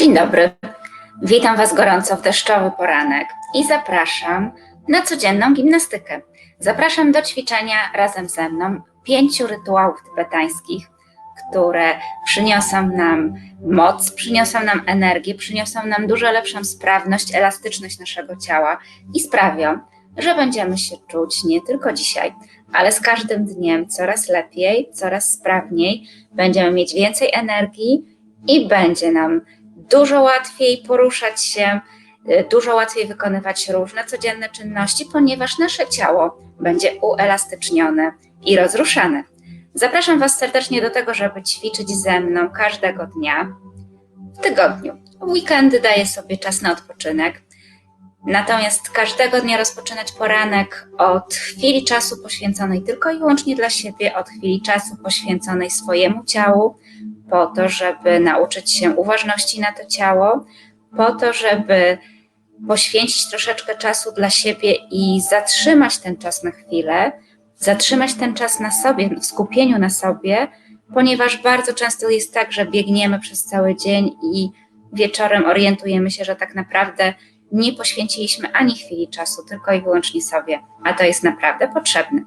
Dzień dobry. Witam Was gorąco w deszczowy poranek i zapraszam na codzienną gimnastykę. Zapraszam do ćwiczenia razem ze mną pięciu rytuałów tybetańskich, które przyniosą nam moc, przyniosą nam energię, przyniosą nam dużo lepszą sprawność, elastyczność naszego ciała i sprawią, że będziemy się czuć nie tylko dzisiaj, ale z każdym dniem coraz lepiej, coraz sprawniej, będziemy mieć więcej energii i będzie nam dużo łatwiej poruszać się, y, dużo łatwiej wykonywać różne codzienne czynności, ponieważ nasze ciało będzie uelastycznione i rozruszane. Zapraszam Was serdecznie do tego, żeby ćwiczyć ze mną każdego dnia w tygodniu. W weekendy daję sobie czas na odpoczynek. Natomiast każdego dnia rozpoczynać poranek od chwili czasu poświęconej tylko i wyłącznie dla siebie, od chwili czasu poświęconej swojemu ciału, po to, żeby nauczyć się uważności na to ciało, po to, żeby poświęcić troszeczkę czasu dla siebie i zatrzymać ten czas na chwilę, zatrzymać ten czas na sobie, w skupieniu na sobie, ponieważ bardzo często jest tak, że biegniemy przez cały dzień i wieczorem orientujemy się, że tak naprawdę nie poświęciliśmy ani chwili czasu, tylko i wyłącznie sobie, a to jest naprawdę potrzebne.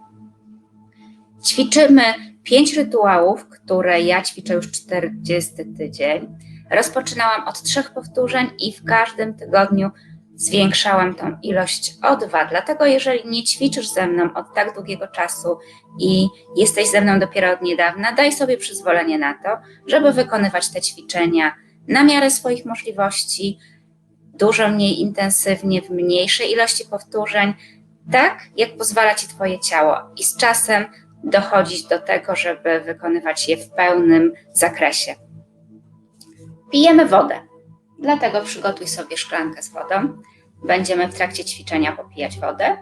Ćwiczymy pięć rytuałów, które ja ćwiczę już 40 tydzień. Rozpoczynałam od trzech powtórzeń i w każdym tygodniu zwiększałam tą ilość o dwa. Dlatego, jeżeli nie ćwiczysz ze mną od tak długiego czasu i jesteś ze mną dopiero od niedawna, daj sobie przyzwolenie na to, żeby wykonywać te ćwiczenia na miarę swoich możliwości, dużo mniej intensywnie, w mniejszej ilości powtórzeń, tak jak pozwala ci Twoje ciało. I z czasem dochodzić do tego, żeby wykonywać je w pełnym zakresie. Pijemy wodę, dlatego przygotuj sobie szklankę z wodą. Będziemy w trakcie ćwiczenia popijać wodę.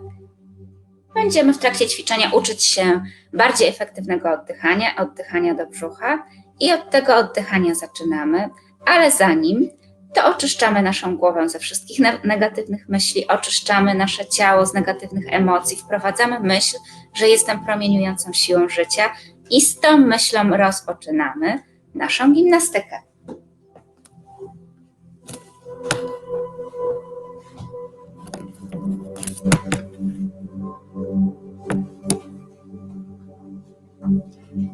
Będziemy w trakcie ćwiczenia uczyć się bardziej efektywnego oddychania, oddychania do brzucha i od tego oddychania zaczynamy, ale zanim to oczyszczamy naszą głowę ze wszystkich negatywnych myśli, oczyszczamy nasze ciało z negatywnych emocji, wprowadzamy myśl, że jestem promieniującą siłą życia i z tą myślą rozpoczynamy naszą gimnastykę.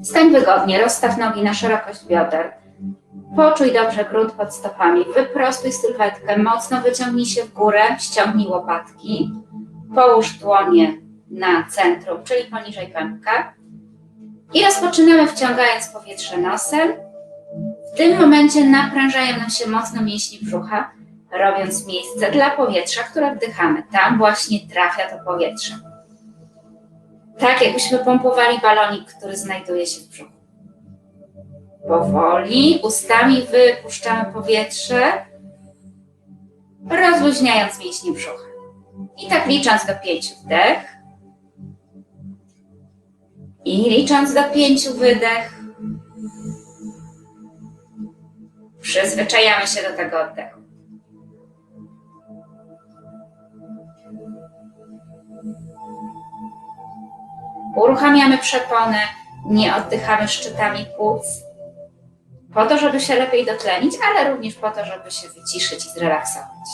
Stań wygodnie, rozstaw nogi na szerokość bioder. Poczuj dobrze grunt pod stopami. Wyprostuj sylwetkę, mocno wyciągnij się w górę, ściągnij łopatki. Połóż dłonie na centrum, czyli poniżej pępka. I rozpoczynamy wciągając powietrze nosem. W tym momencie naprężają nam się mocno mięśnie brzucha, robiąc miejsce dla powietrza, które wdychamy. Tam właśnie trafia to powietrze. Tak jakbyśmy pompowali balonik, który znajduje się w brzuchu. Powoli, ustami wypuszczamy powietrze, rozluźniając mięśnie brzucha. I tak licząc do pięciu wdech. I licząc do pięciu wydech. Przyzwyczajamy się do tego oddechu. Uruchamiamy przeponę, nie oddychamy szczytami płuc, po to, żeby się lepiej dotlenić, ale również po to, żeby się wyciszyć i zrelaksować.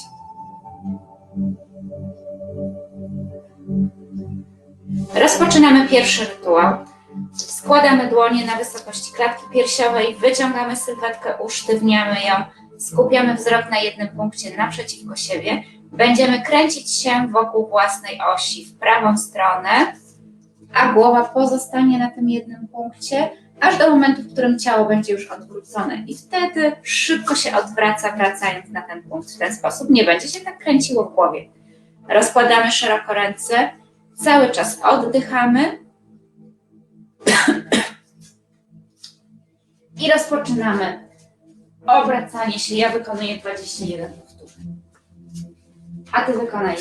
Rozpoczynamy pierwszy rytuał. Składamy dłonie na wysokości klatki piersiowej, wyciągamy sylwetkę, usztywniamy ją, skupiamy wzrok na jednym punkcie naprzeciwko siebie. Będziemy kręcić się wokół własnej osi w prawą stronę, a głowa pozostanie na tym jednym punkcie, aż do momentu, w którym ciało będzie już odwrócone. I wtedy szybko się odwraca, wracając na ten punkt. W ten sposób nie będzie się tak kręciło w głowie. Rozkładamy szeroko ręce, cały czas oddychamy i rozpoczynamy obracanie się. Ja wykonuję 21 powtórzeń. A ty wykonaj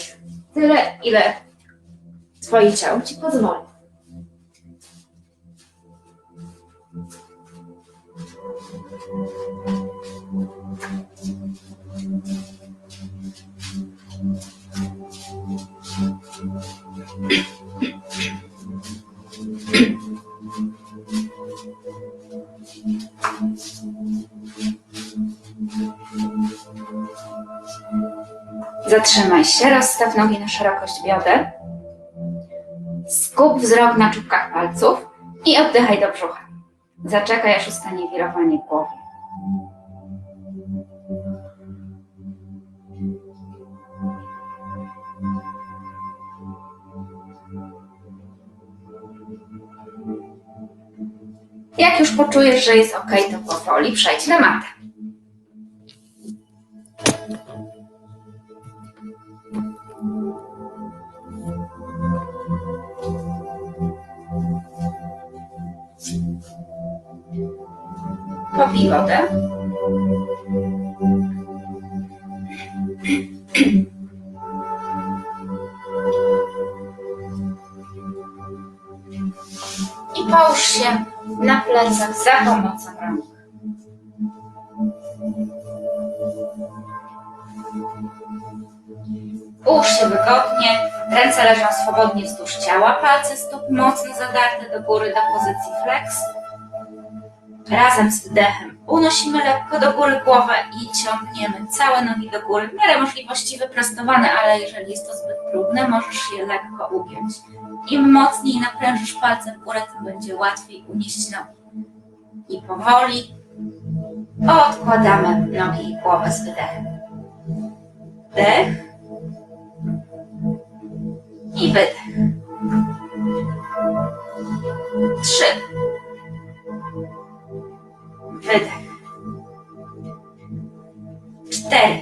tyle, ile twoje ciało ci pozwoli. Zatrzymaj się, rozstaw nogi na szerokość bioder. Skup wzrok na czubkach palców i oddychaj do brzucha. Zaczekaj aż ustanie wirowanie głowy. Jak już poczujesz, że jest ok, to powoli przejdź na matę. Popij wodę. Plecach za pomocą rąk. Ułóż się wygodnie, ręce leżą swobodnie wzdłuż ciała, palce stóp mocno zadarte do góry do pozycji flex. Razem z wdechem unosimy lekko do góry głowę i ciągniemy całe nogi do góry. W miarę możliwości wyprostowane, ale jeżeli jest to zbyt trudne, możesz je lekko ugiąć. Im mocniej naprężysz palce w górę, tym będzie łatwiej unieść nogi. I powoli odkładamy nogi i głowę z wydechem. Wdech i wydech. Trzy. Wydech. Cztery.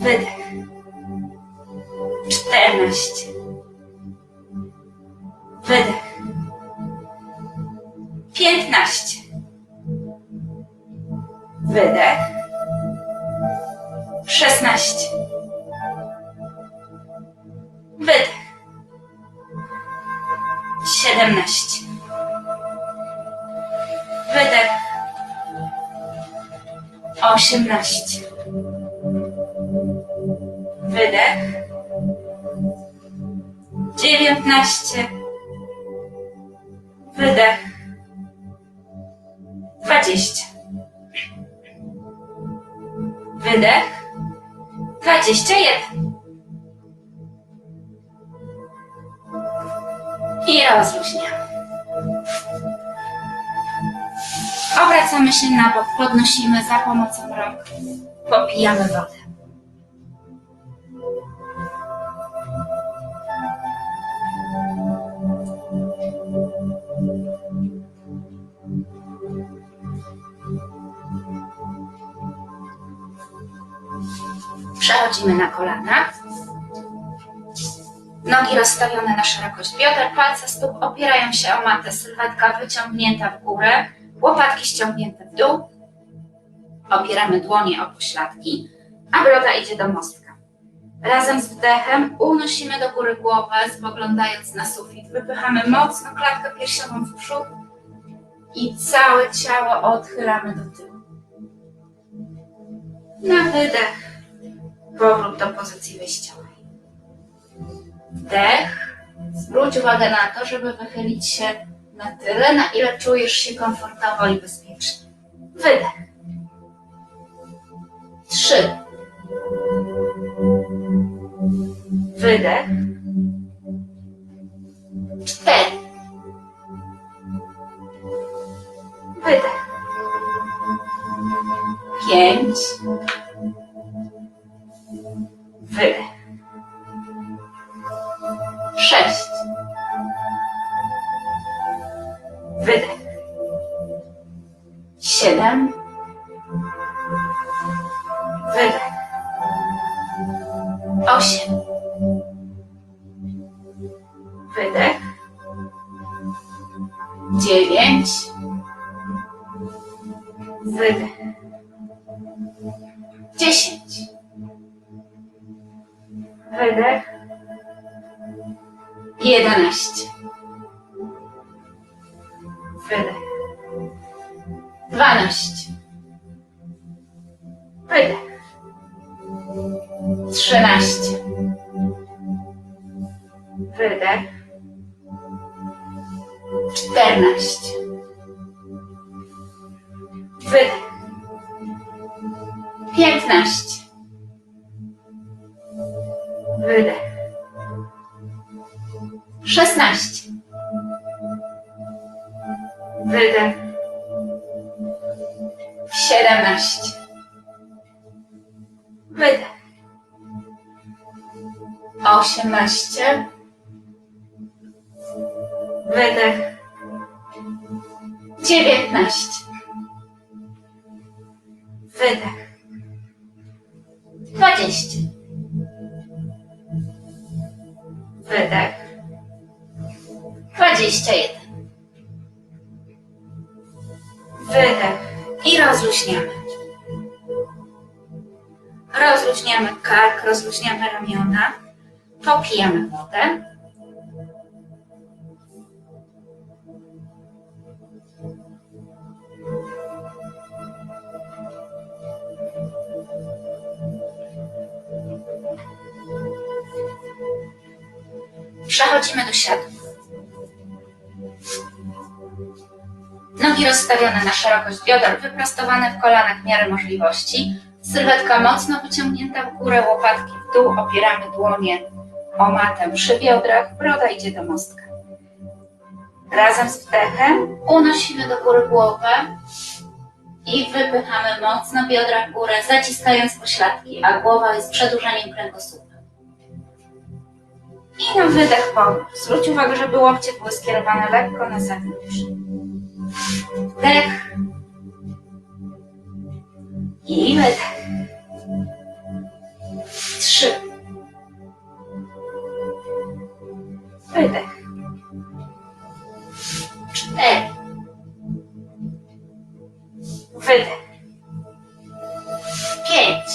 Wydech. Czternaście. Dwadzieścia. Wydech. Dwadzieścia jeden. I rozluźniamy. Obracamy się na bok, podnosimy za pomocą rąk, popijamy wodę. Przechodzimy na kolana. Nogi rozstawione na szerokość bioder, palce stóp opierają się o matę, sylwetka wyciągnięta w górę, łopatki ściągnięte w dół. Opieramy dłonie o pośladki, a broda idzie do mostka. Razem z wdechem unosimy do góry głowę, spoglądając na sufit. Wypychamy mocno klatkę piersiową w przód i całe ciało odchylamy do tyłu. Na wydech powrót do pozycji wyjściowej. Wdech. Zwróć uwagę na to, żeby wychylić się na tyle, na ile czujesz się komfortowo i bezpiecznie. Wydech. Trzy. Wydech. Cztery. Wydech. Pięć wydech. Sześć. Wydech. Siedem. Wydech. Osiem. Wydech. Dziewięć. 12. 17. Wydech. 18. Wydech. 19. Wydech. 20. Wydech. 21. Wydech. I rozluźniamy. Rozluźniamy kark, rozluźniamy ramiona. Popijamy wodę. Przechodzimy do siadu. Nogi rozstawione na szerokość bioder, wyprostowane w kolanach w miarę możliwości. Sylwetka mocno wyciągnięta w górę, łopatki w dół, opieramy dłonie o matę przy biodrach, broda idzie do mostka. Razem z wdechem unosimy do góry głowę i wypychamy mocno biodra w górę, zaciskając pośladki, a głowa jest przedłużeniem kręgosłupa. I na wydech powrót. Zwróć uwagę, żeby łokcie były skierowane lekko na zewnątrz. Wdech. I wydech. Trzy. Wydech. Cztery. Wydech. Pięć.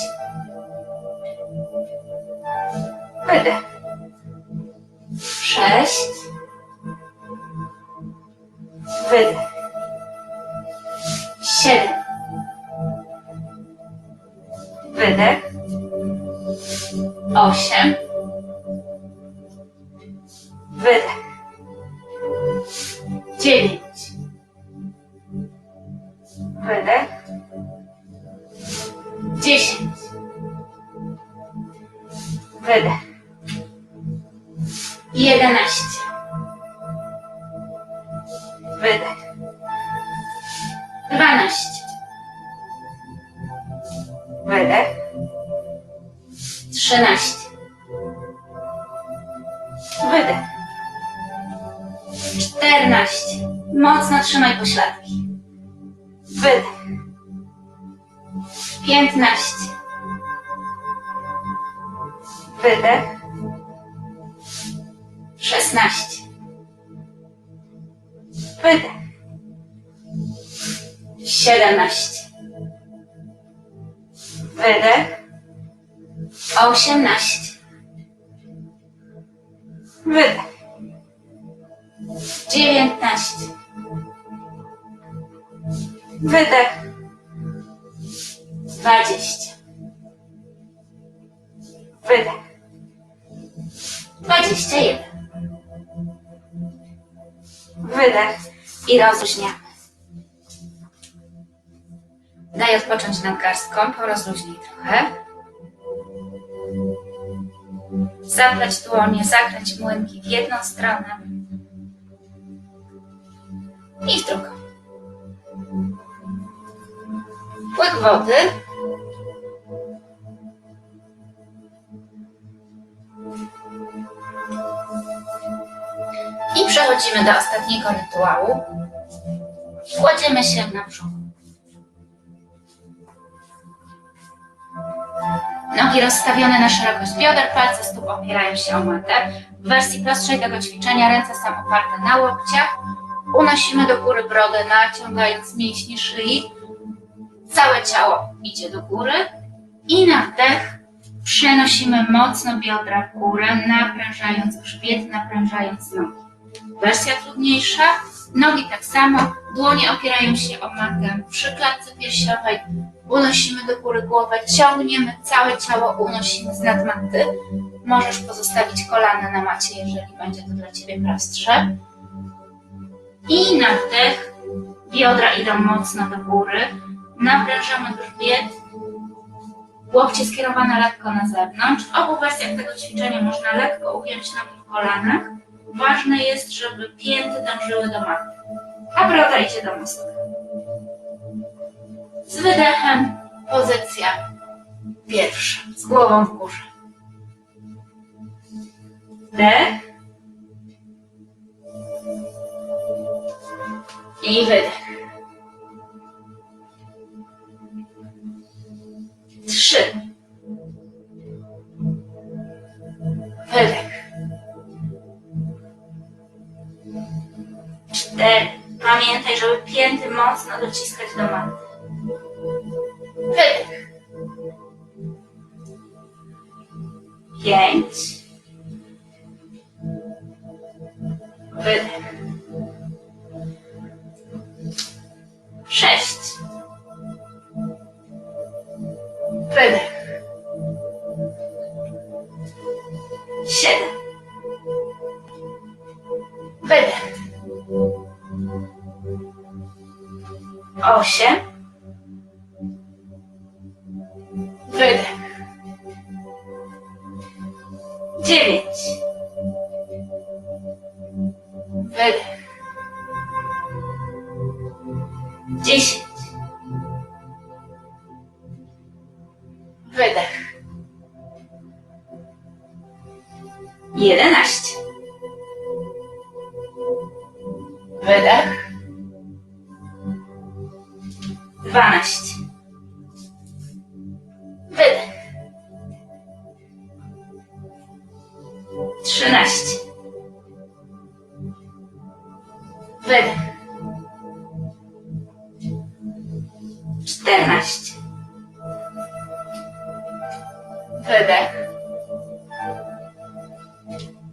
Wydech. Sześć. Wydech. Siedem. Wydech. Osiem. Wydech. Szesnaście. Wydech. Siedemnaście. Wydech. Osiemnaście. Wydech. Dziewiętnaście. Wydech. Dwadzieścia. Wydech. Dwadzieścia jeden. Wydech i rozluźniamy. Daj odpocząć nadgarstkom, porozluźnij trochę. Zapleć dłonie, zakręć młynki w jedną stronę i w drugą. Łyk wody. I przechodzimy do ostatniego rytuału. Kładziemy się na brzuchu. Nogi Nogi rozstawione na szerokość bioder, palce stóp opierają się o matę. W wersji prostszej tego ćwiczenia ręce są oparte na łokciach. Unosimy do góry brodę, naciągając mięśnie szyi. Całe ciało idzie do góry i na wdech przenosimy mocno biodra w górę, naprężając grzbiet, naprężając nogi. Wersja trudniejsza. Nogi tak samo, dłonie opierają się o matę. Przy klatce piersiowej unosimy do góry głowę, ciągniemy całe ciało, unosimy z nad maty. Możesz pozostawić kolana na macie, jeżeli będzie to dla Ciebie prostsze. I na wdech biodra idą mocno do góry, naprężamy grzbiet, łokcie skierowane lekko na zewnątrz. W obu wersjach tego ćwiczenia można lekko ugiąć nogi w kolanach. Ważne jest, żeby pięty dążyły do maty, a do mózgu. Z wydechem pozycja pierwsza, z głową w górze. Wdech i wydech. Trzy. Wydech. Cztery. Pamiętaj, żeby pięty mocno dociskać do maty. Wydech. Pięć. Wydech. Trzynaście. Wydech. Czternaście. Wydech.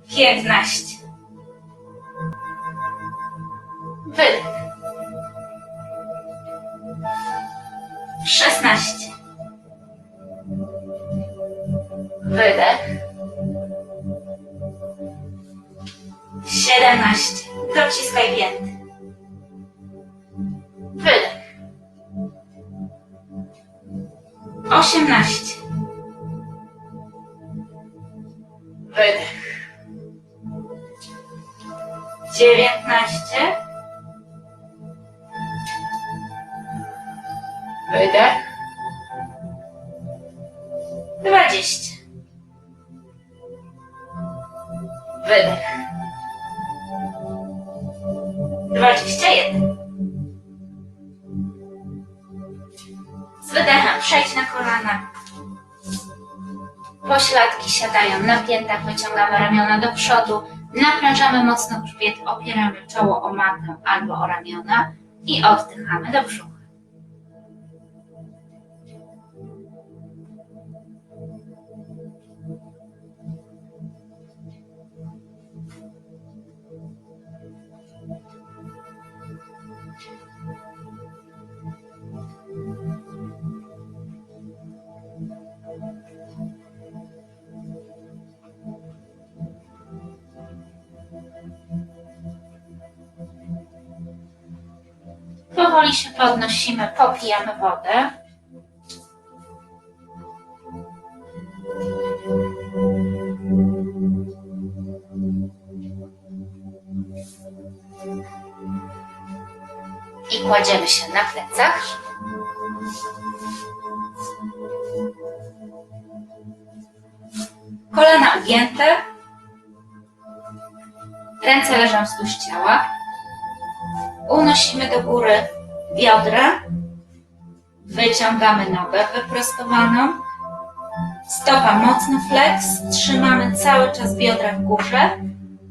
Piętnaście. Wydech. Dwadzieścia. Wydech. Dwadzieścia jeden. Z wydechem przejdź na kolana. Pośladki siadają na piętach, wyciągamy ramiona do przodu, naprężamy mocno grzbiet, opieramy czoło o matę albo o ramiona i oddychamy do brzucha. Powoli się podnosimy, popijamy wodę. I kładziemy się na plecach. Kolana ugięte. Ręce leżą wzdłuż ciała. Unosimy do góry biodra. Wyciągamy nogę wyprostowaną. Stopa mocno flex, trzymamy cały czas biodra w górze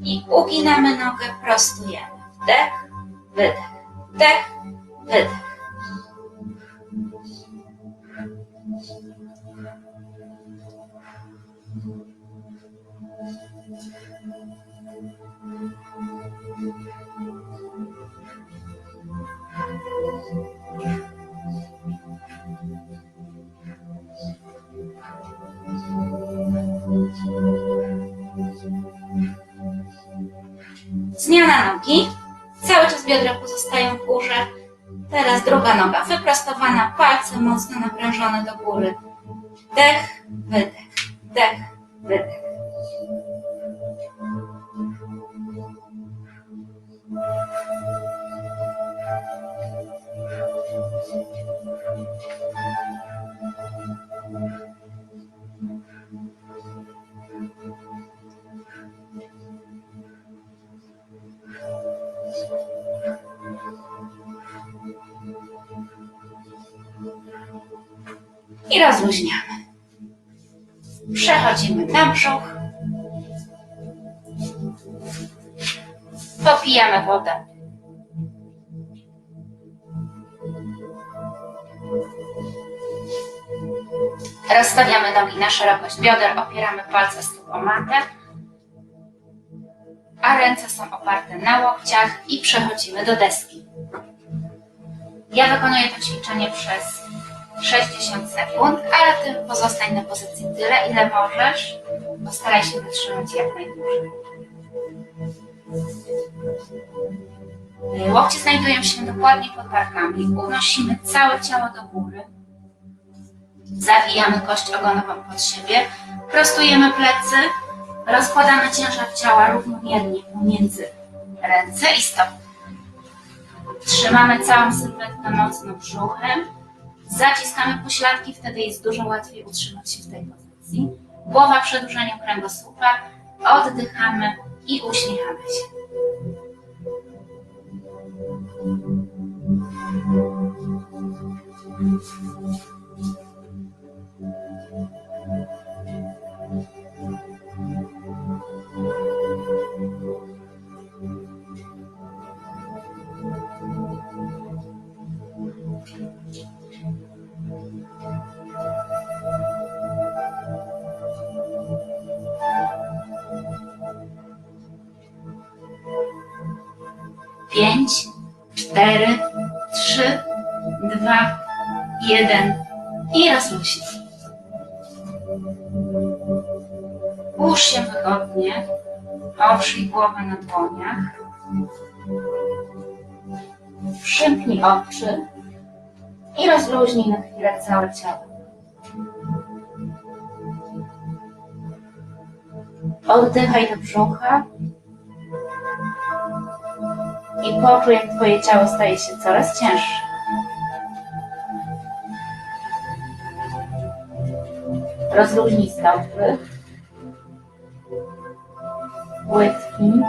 i uginamy nogę, prostujemy. Wdech, wydech, wdech, wydech. Mocno naprężone do Przechodzimy na brzuch. Popijamy wodę. Rozstawiamy nogi na szerokość bioder, opieramy palce stóp o matę, a ręce są oparte na łokciach i przechodzimy do deski. Ja wykonuję to ćwiczenie przez 60 sekund, ale ty pozostań na pozycji tyle, ile możesz. Postaraj się wytrzymać jak najdłużej. Łokcie znajdują się dokładnie pod barkami. Unosimy całe ciało do góry. Zawijamy kość ogonową pod siebie. Prostujemy plecy. Rozkładamy ciężar ciała równomiernie pomiędzy ręce i stopy. Trzymamy całą sylwetkę mocno brzuchem. Zaciskamy pośladki, wtedy jest dużo łatwiej utrzymać się w tej pozycji. Głowa w przedłużeniu kręgosłupa. Oddychamy i uśmiechamy się. Pięć, oprzyj głowę na dłoniach. Przymknij oczy i rozluźnij na chwilę całe ciało. Oddychaj do brzucha i poczuj, jak Twoje ciało staje się coraz cięższe. Rozluźnij stopy, łydki,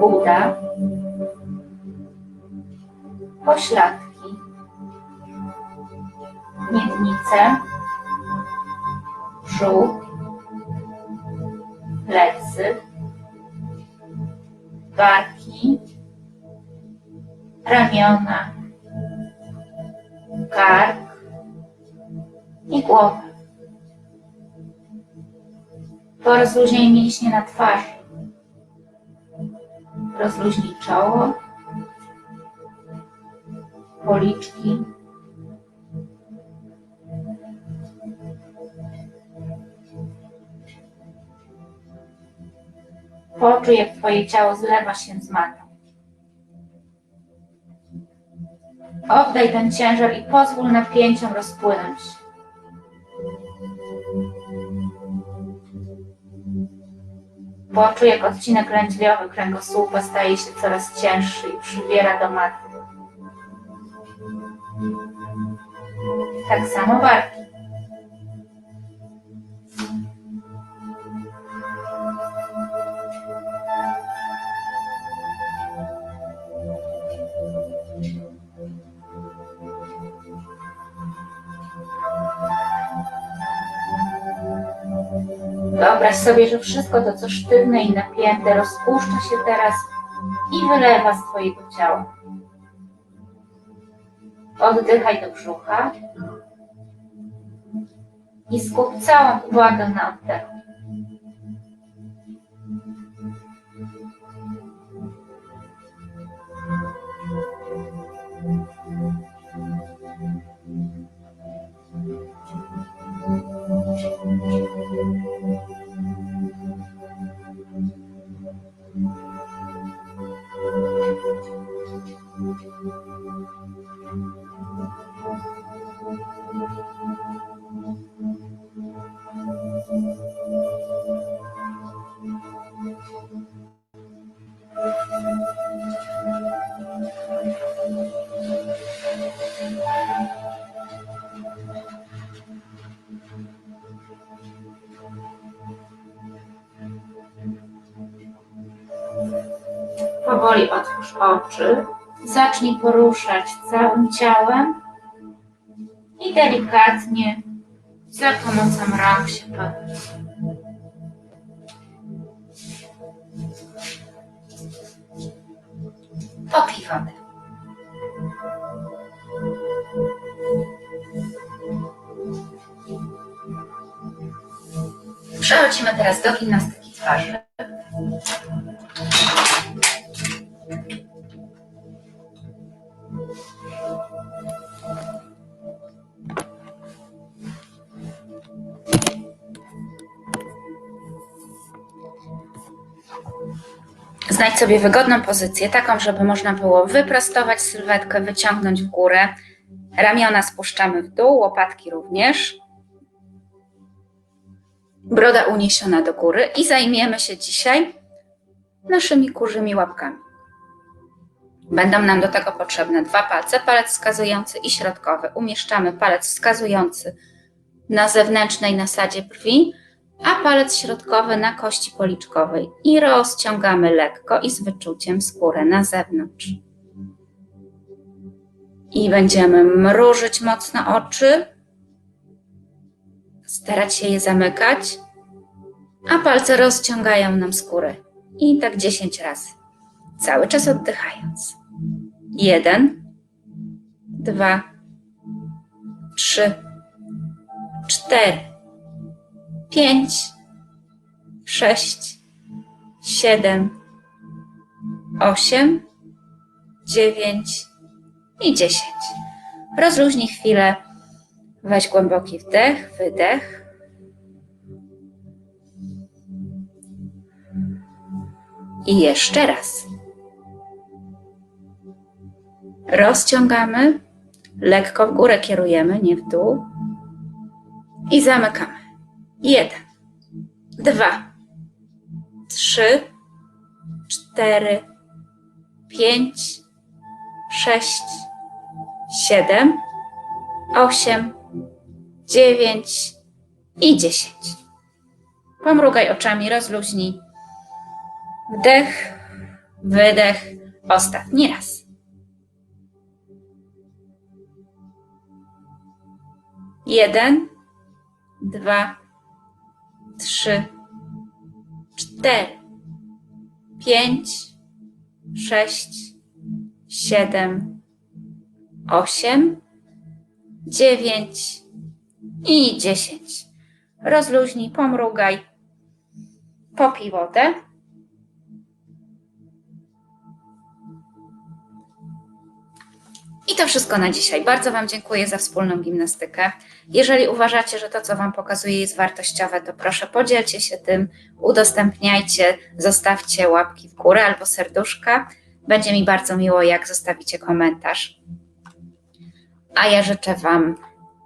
uda, pośladki, miednice, brzuch, plecy, barki, ramiona, kark. I głowę. Porozluźnij mięśnie na twarzy. Rozluźnij czoło, policzki, Poczuj, jak Twoje ciało zlewa się z matą. Oddaj ten ciężar i pozwól napięciom rozpłynąć się. Poczuj, jak odcinek lędźwiowy kręgosłupa staje się coraz cięższy i przybiera do maty. Tak samo barki. Wyobraź sobie, że wszystko to, co sztywne i napięte, rozpuszcza się teraz i wylewa z Twojego ciała. Oddychaj do brzucha i skup całą uwagę na oddechu. Powoli otwórz oczy, zacznij poruszać całym ciałem i delikatnie za pomocą rąk się podnieś. Popij wodę. Przechodzimy teraz do gimnastyki twarzy. Znajdź sobie wygodną pozycję, taką, żeby można było wyprostować sylwetkę, wyciągnąć w górę. Ramiona spuszczamy w dół, łopatki również. Broda uniesiona do góry i zajmiemy się dzisiaj naszymi kurzymi łapkami. Będą nam do tego potrzebne dwa palce, palec wskazujący i środkowy. Umieszczamy palec wskazujący na zewnętrznej nasadzie brwi, a palec środkowy na kości policzkowej i rozciągamy lekko i z wyczuciem skórę na zewnątrz. I będziemy mrużyć mocno oczy, starać się je zamykać, a palce rozciągają nam skórę. I tak 10 razy. Cały czas oddychając. Jeden, dwa, trzy, cztery pięć, sześć, siedem, osiem, dziewięć i dziesięć. Rozluźnij chwilę. Weź głęboki wdech, wydech. I jeszcze raz. Rozciągamy, lekko w górę kierujemy, nie w dół. I zamykamy. Jeden, dwa, trzy, cztery, pięć, sześć, siedem, osiem, dziewięć. I dziesięć. Pomrugaj oczami, rozluźnij. Wdech, wydech, ostatni raz. Jeden, dwa, trzy, cztery, pięć, sześć, siedem, osiem, dziewięć i dziesięć. Rozluźnij, pomrugaj, popij wodę. I to wszystko na dzisiaj. Bardzo Wam dziękuję za wspólną gimnastykę. Jeżeli uważacie, że to, co Wam pokazuję, jest wartościowe, to proszę podzielcie się tym, udostępniajcie, zostawcie łapki w górę albo serduszka. Będzie mi bardzo miło, jak zostawicie komentarz. A ja życzę Wam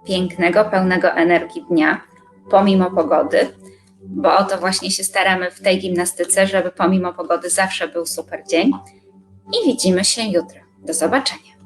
pięknego, pełnego energii dnia, pomimo pogody, bo o to właśnie się staramy w tej gimnastyce, żeby pomimo pogody zawsze był super dzień. I widzimy się jutro. Do zobaczenia.